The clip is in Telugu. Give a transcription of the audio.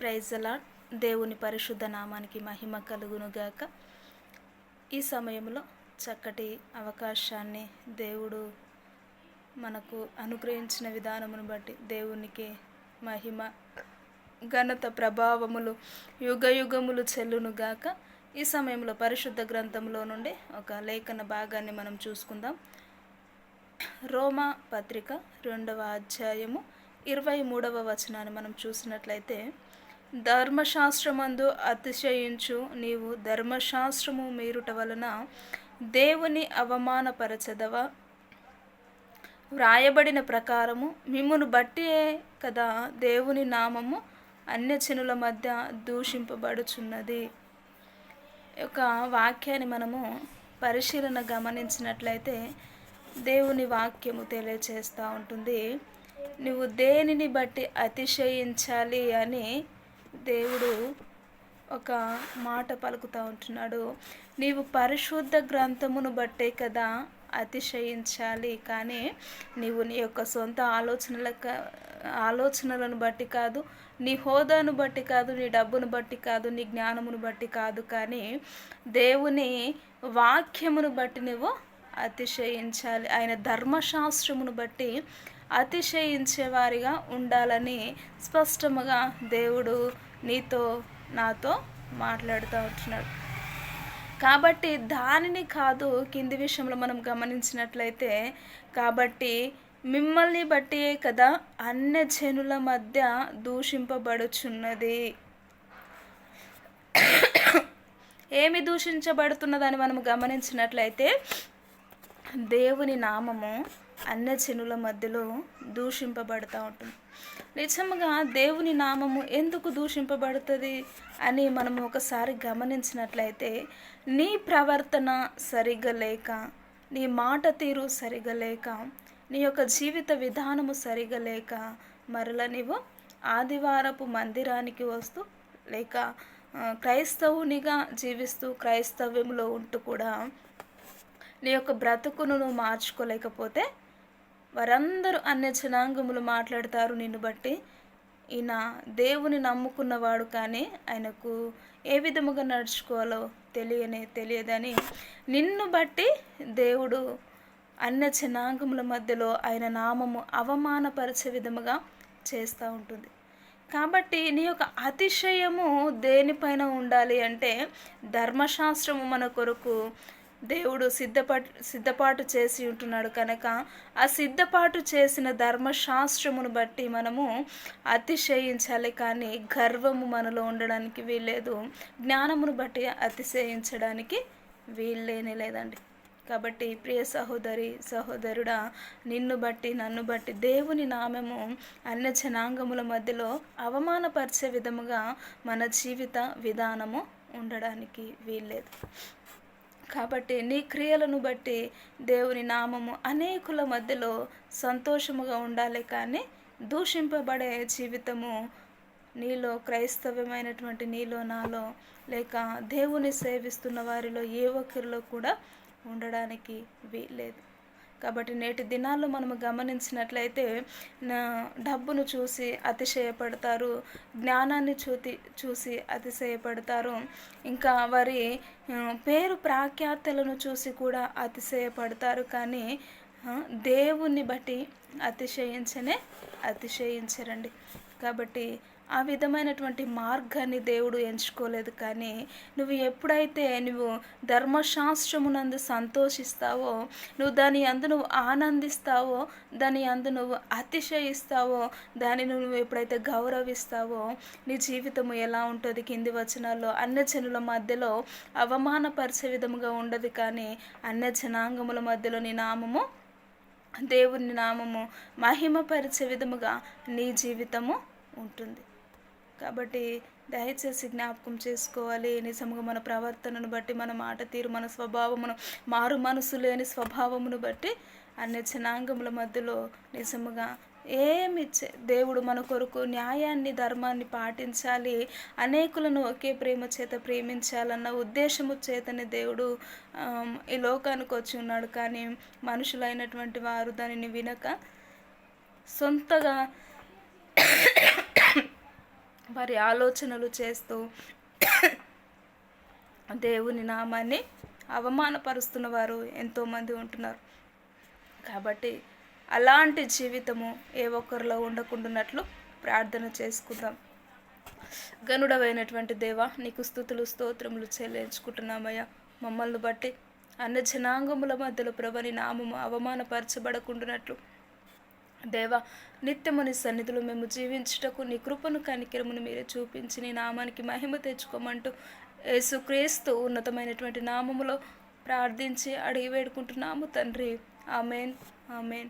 ప్రైజలా దేవుని పరిశుద్ధ నామానికి మహిమ కలుగునుగాక. ఈ సమయంలో చక్కటి అవకాశాన్ని దేవుడు మనకు అనుగ్రహించిన విధానమును బట్టి దేవునికి మహిమ ఘనత ప్రభావములు యుగ యుగములు చెల్లునుగాక. ఈ సమయంలో పరిశుద్ధ గ్రంథంలో నుండి ఒక లేఖన భాగాన్ని మనం చూసుకుందాం. రోమా పత్రిక రెండవ అధ్యాయము ఇరవై మూడవ వచనాన్ని మనం చూసినట్లయితే ధర్మశాస్త్రమందు అతిశయించు నీవు ధర్మశాస్త్రము మీరుట వలన దేవుని అవమానపరచదవా? వ్రాయబడిన ప్రకారము మిమ్మును బట్టియే కదా దేవుని నామము అన్యచనుల మధ్య దూషింపబడుచున్నది. యొక్క వాక్యాన్ని మనము పరిశీలన గమనించినట్లయితే దేవుని వాక్యము తెలియచేస్తూ ఉంటుంది. నువ్వు దేనిని బట్టి అతిశయించాలి అని దేవుడు ఒక మాట పలుకుతూ ఉంటున్నాడు. నీవు పరిశుద్ధ గ్రంథమును బట్టే కదా అతిశయించాలి. కానీ నీవు నీ యొక్క సొంత ఆలోచనల ఆలోచనలను బట్టి కాదు నీ హోదాను బట్టి కాదు నీ డబ్బును బట్టి కాదు నీ జ్ఞానమును బట్టి కాదు. కానీ దేవుని వాక్యమును బట్టి నువ్వు అతిశయించాలి. ఆయన ధర్మశాస్త్రమును బట్టి అతిశయించేవారిగా ఉండాలని స్పష్టముగా దేవుడు నీతో నాతో మాట్లాడుతూ ఉంటున్నాడు. కాబట్టి దానిని కాదు కింది విషయంలో మనం గమనించినట్లయితే కాబట్టి మిమ్మల్ని బట్టియే కదా అన్య జనుల మధ్య దూషింపబడుచున్నది. ఏమి దూషించబడుతున్నదని మనం గమనించినట్లయితే దేవుని నామము అన్య చెనుల మధ్యలో దూషింపబడుతూ ఉంటుంది. నిజంగా దేవుని నామము ఎందుకు దూషింపబడుతుంది అని మనం ఒకసారి గమనించినట్లయితే నీ ప్రవర్తన సరిగ్గా లేక నీ మాట తీరు సరిగా లేక నీ యొక్క జీవిత విధానము సరిగా లేక మరల నీవు ఆదివారపు మందిరానికి వస్తూ లేక క్రైస్తవునిగా జీవిస్తూ క్రైస్తవ్యంలో ఉంటూ కూడా నీ యొక్క బ్రతుకును నువ్వు మార్చుకోలేకపోతే వారందరూ అన్య జనాంగములు మాట్లాడతారు నిన్ను బట్టి. ఈయన దేవుని నమ్ముకున్నవాడు కానీ ఆయనకు ఏ విధముగా నడుచుకోవాలో తెలియనే తెలియదని. నిన్ను బట్టి దేవుడు అన్య జనాంగముల మధ్యలో ఆయన నామము అవమానపరిచే విధముగా చేస్తూ ఉంటుంది. కాబట్టి నీ యొక్క అతిశయము దేనిపైన ఉండాలి అంటే ధర్మశాస్త్రము మన కొరకు దేవుడు సిద్ధపాటు సిద్ధపాటు చేసి ఉంటున్నాడు కనుక ఆ సిద్ధపాటు చేసిన ధర్మశాస్త్రమును బట్టి మనము అతిశయించాలి కానీ గర్వము మనలో ఉండడానికి వీల్లేదు. జ్ఞానమును బట్టి అతిశయించడానికి వీల్లేని లేదండి. కాబట్టి ప్రియ సహోదరి సహోదరుడా నిన్ను బట్టి నన్ను బట్టి దేవుని నామము అన్య జనాంగముల మధ్యలో అవమానపరిచే విధముగా మన జీవిత విధానము ఉండడానికి వీల్లేదు. కాబట్టి నీ క్రియలను బట్టి దేవుని నామము అనేకుల మధ్యలో సంతోషముగా ఉండాలి కానీ దూషింపబడే జీవితము నీలో క్రైస్తవ్యమైనటువంటి నీలో నాలో లేక దేవుని సేవిస్తున్న వారిలో ఏ ఒక్కరిలో కూడా ఉండడానికి వీల్లేదు. కాబట్టి నేటి దినాల్లో మనము గమనించినట్లయితే డబ్బును చూసి అతిశయపడతారు జ్ఞానాన్ని చూతి చూసి అతిశయపడతారు. ఇంకా వారి పేరు ప్రాఖ్యాతలను చూసి కూడా అతిశయపడతారు. కానీ దేవుణ్ణి బట్టి అతిశయించనే అతిశయించరండి. కాబట్టి ఆ విధమైనటువంటి మార్గాన్ని దేవుడు ఎంచుకోలేదు కానీ నువ్వు ఎప్పుడైతే నువ్వు ధర్మశాస్త్రమునందు సంతోషిస్తావో నువ్వు దాని అందు నువ్వు ఆనందిస్తావో దాని అందు నువ్వు అతిశయిస్తావో దానిని నువ్వు ఎప్పుడైతే గౌరవిస్తావో నీ జీవితము ఎలా ఉంటుంది కింది వచనాల్లో? అన్య జనుల మధ్యలో అవమానపరిచే విధముగా ఉండదు కానీ అన్య జనాంగముల మధ్యలో నీ నామము దేవుని నామము మహిమపరిచే విధముగా నీ జీవితము ఉంటుంది. కాబట్టి దయచేసి జ్ఞాపకం చేసుకోవాలి. నిజముగా మన ప్రవర్తనను బట్టి మన మాట తీరు మన స్వభావమును మారు మనసు లేని స్వభావమును బట్టి అన్ని జనాంగముల మధ్యలో నిజముగా ఏమి దేవుడు మన కొరకు న్యాయాన్ని ధర్మాన్ని పాటించాలి. అనేకులను ఒకే ప్రేమ చేత ప్రేమించాలన్న ఉద్దేశము చేతనే దేవుడు ఈ లోకానికి వచ్చి ఉన్నాడు. కానీ మనుషులైనటువంటి వారు దానిని వినక సొంతగా మరి ఆలోచనలు చేస్తూ దేవుని నామాన్ని అవమానపరుస్తున్న వారు ఎంతోమంది ఉంటున్నారు. కాబట్టి అలాంటి జీవితము ఏ ఒక్కరిలో ఉండకుండాన్నట్లు ప్రార్థన చేసుకుందాం. గనుడవైనటువంటి దేవ నీకు స్థుతులు స్తోత్రములు చెల్లించుకుంటున్నామయ్యా. మమ్మల్ని బట్టి అన్న జనాంగముల మధ్యలో ప్రభని నామము అవమానపరచబడకుండానట్లు దేవ నిత్యము నీ సన్నిధిలో మేము జీవించుటకు నీ కృపను కనికిరమును మీరే చూపించి నీ నామానికి మహిమ తెచ్చుకోమంటూ యేసుక్రీస్తు ఉన్నతమైనటువంటి నామములో ప్రార్థించి అడిగి వేడుకుంటున్నాము తండ్రి. ఆమెన్. ఆమెన్.